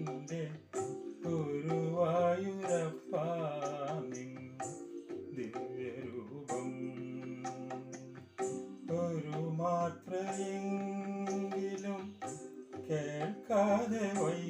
നിന്റെ ഗുരുവായൂരപ്പ നിൻ ദിവ്യരൂപം ഒരു മാത്രയെങ്കിലും കേൾക്കാതെ വൈ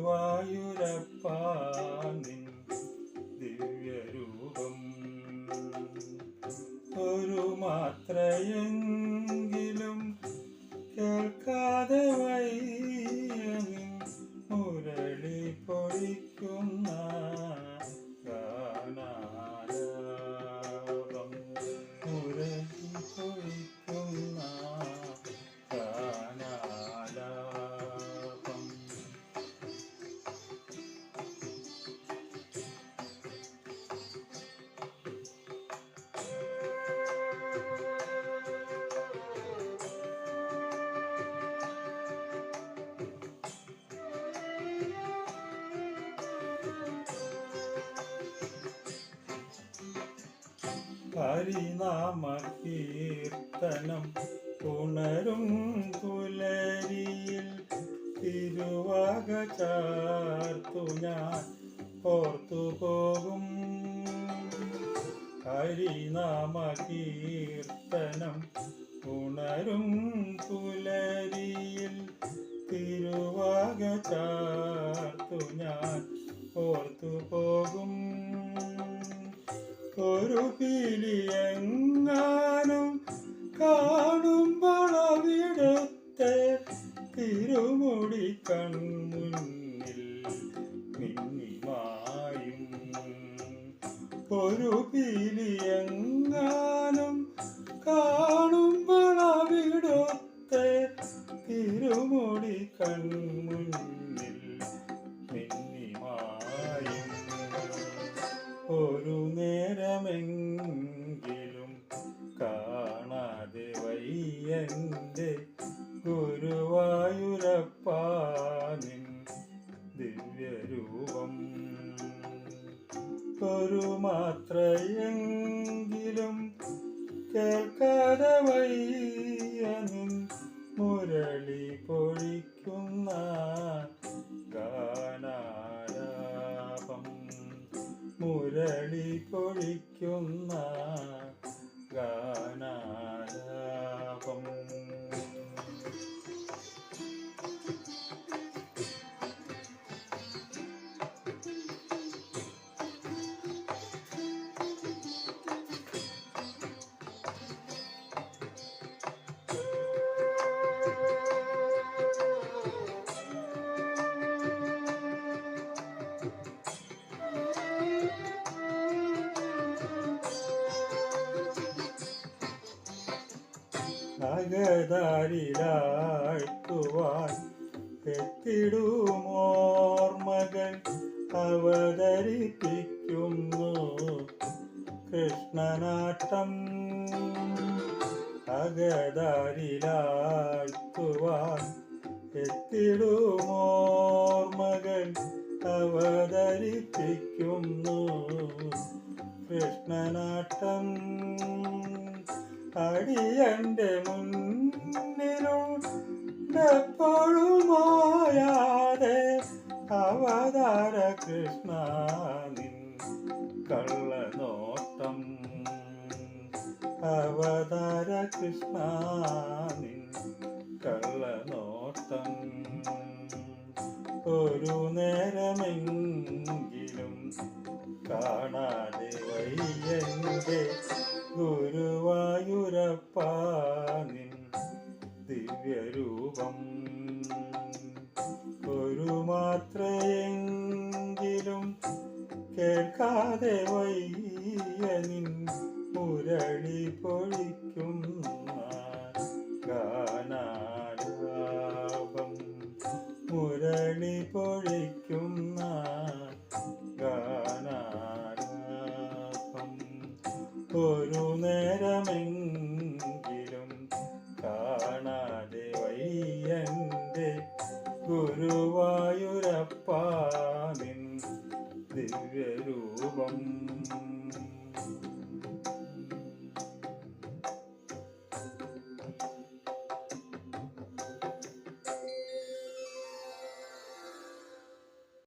ಗುರುವಾಯೂರಪ್ಪ ഹരിനാമ കീർത്തനം ഉണരും പുലരിയിൽ തിരുവക ചാർത്തു ഞാൻ ഓർത്തു പോകും. ഹരിനാമ കീർത്തനം ഉണരും പുലരിയിൽ തിരുവക ചാർത്തു ഞാൻ ഓർത്തു പോകും. ഒരു പിലിയെങ്ങാനും കാണുമ്പോൾ അവിടുത്തെ തിരുമുടി കൺമുന്നിൽ മിന്നിമായും. ഒരു പിലിയെങ്ങാനും കാണുമ്പോൾ അവിടുത്തെ തിരുമുടി കൺമുന്നിൽ ദിവ്യരൂപം. ഒരു മാത്രയെങ്കിലും കേൾക്കാതെ വയ്യനിൻ മുരളി പൊഴിക്കുന്ന ഗാനാലാപം. മുരളി പൊഴിക്കുന്ന നഗതാരിലാഴ്ത്തുവാൻ എത്തിടുമോർമകൾ അവതരിപ്പിക്കുന്നു. കൃഷ്ണനാട്ടം അകതാരിലാഴ്ത്തുവാൻ എത്തിടുമോർമകൾ അവതരിപ്പിക്കുന്നു. കൃഷ്ണനാട്ടം അടിയന്റെ മുന്നിലുണ്ടെപ്പോഴുമായാതെ അവതാര കൃഷ്ണ നിൻ കള്ളനോട്ടം. അവതാര കൃഷ്ണ നിൻ കള്ളനോട്ടം. ഒരു നേരമെങ്കിലും കാണാതെ വയ്യന്റെ ഗുരുവായൂരപ്പാനിൻ ദിവ്യരൂപം. കേൾക്കാതെ